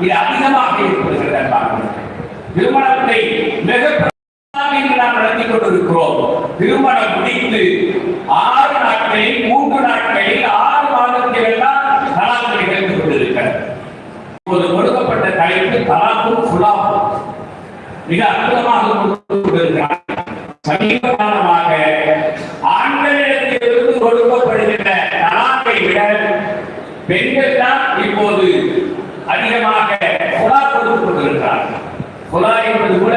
இது அதிகமாக ஏற்படுகிறது திருமணத்தை மிக நாம் நடத்தி கொண்டிருக்கிறோம். திருமணம் முடித்து ஆறு நாட்களில் மூன்று நாட்களில் ஆறு மாதத்தில் எல்லாம் தலாக்கு நிகழ்ந்து கொண்டிருக்கிறது. இப்போது கொடுக்கப்பட்ட தலைப்பு தலாக்கும் சுலாவும் மிக அற்புதமாக கொண்டிருக்கிறார். சமீப காலமாக ஆண்களிடத்திலிருந்து கொடுக்கப்படுகின்ற தலாக்கை விட பெண்கள் தான் இப்போது அதிகமாக குலா கொடுத்து கொண்டிருக்கிறார்கள் புலா என்பது கூட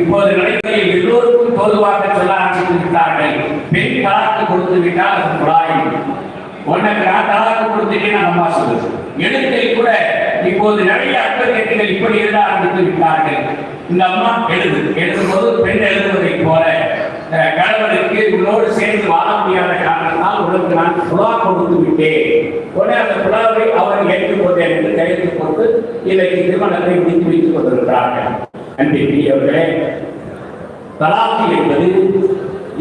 இப்போது நடைமுறையில் எல்லோருக்கும் பொதுவாக சொல்ல ஆரம்பித்து விட்டார்கள். பெண் தலாக்கு கொடுத்து விட்டால் அது குழாய். உனக்கு நான் தலாக்கு கொடுத்துட்டேன் அம்மா சொல்லுது. எழுத்தில் கூட இப்போது நிறைய அட்வொகேட்டுகள் இப்படி எழுத ஆரம்பித்து விட்டார்கள். இந்த அம்மா எழுது. எழுதும்போது பெண் எழுதுவதை போல கணவனுக்கு உங்களோடு சேர்ந்து வாழ முடியாத காரணத்தால் உனக்கு நான் குழா கொடுத்து விட்டேன். உடனே அந்த குழாவை அவர் இன்றைக்கு முடித்து வைத்துக் கொண்டிருக்கிறார்கள் அன்பிற்குரியவர்களே தலாக்கு என்பது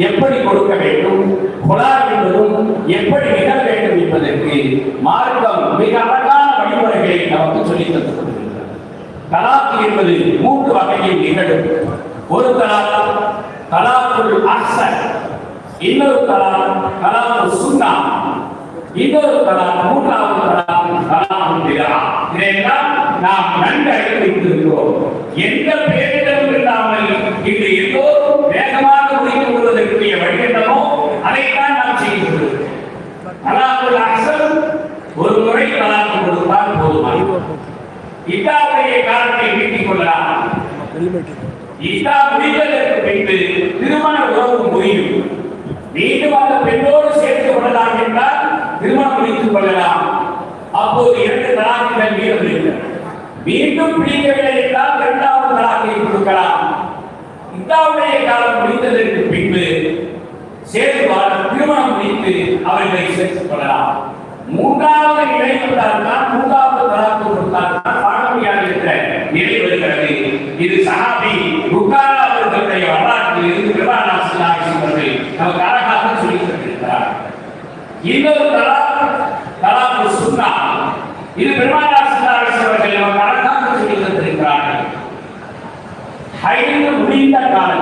எப்படி கொடுக்க வேண்டும் குலா என்பதும் எப்படி நிகழ வேண்டும் என்பதற்கு மார்க்கம் மிக அழகான வழிமுறைகளை நமக்கு சொல்லித் தந்து தலாக்கு என்பது மூன்று வகையில் நிகழும். ஒரு தலாக் தலாக்குள் அசர் இன்னொரு தலாக் தலாக்கு சுண்ணா இன்னொரு தலாக் மூன்றாவது தலாக் வைத்திருக்கிறோம் எந்த பேரிடமும் இல்லாமல் இன்று எல்லோரும் வேகமாக முடித்துக் கொள்வதற்குரிய வழி என்னமோ அதைத்தான் நாம் செய்கிறோம் தலாக்குள் அஹ்சன் ஒரு முறை தலாக்கு கொடுத்தால் போதுமானது. இத்தாவுடைய காரணத்தை நீட்டிக் கொள்ளலாம். இத்தா முடிந்ததற்கு பின்பு திருமண உறவு முடியும். மீண்டும் அந்த பெண்ணோடு சேர்த்து கொள்ளலாம் என்றால் திருமணம் முடித்துக் கொள்ளலாம். அப்போது இரண்டு தலாக்குகள் மீண்டும் பிடிக்கவில்லை என்றால் இரண்டாவது தலாக்கை கொடுக்கலாம் இத்தாவுடைய காலம் முடிந்ததற்கு பின்பு சேர்த்து திருமணம் முடித்து அவர்களை சேர்த்துக் கொள்ளலாம். மூன்றாவது நிலை வந்தால்தான் மூன்றாவது தலாக்கு கொடுத்தால்தான் தான் முடியாது என்ற நிலை வருகிறது. இது சஹாபி புகாரா அவர்களுடைய வரலாற்றில் இருந்து பெருமானா சிலாசி அவர்கள் நமக்கு அழகாக சொல்லி தந்திருக்கிறார் இன்னொரு தலா தலாக்கு சுண்ணா. இது பெருமானா சிலாசி அவர்கள் நமக்கு அழகாக சொல்லி தந்திருக்கிறார்கள். முடிந்த காலம்.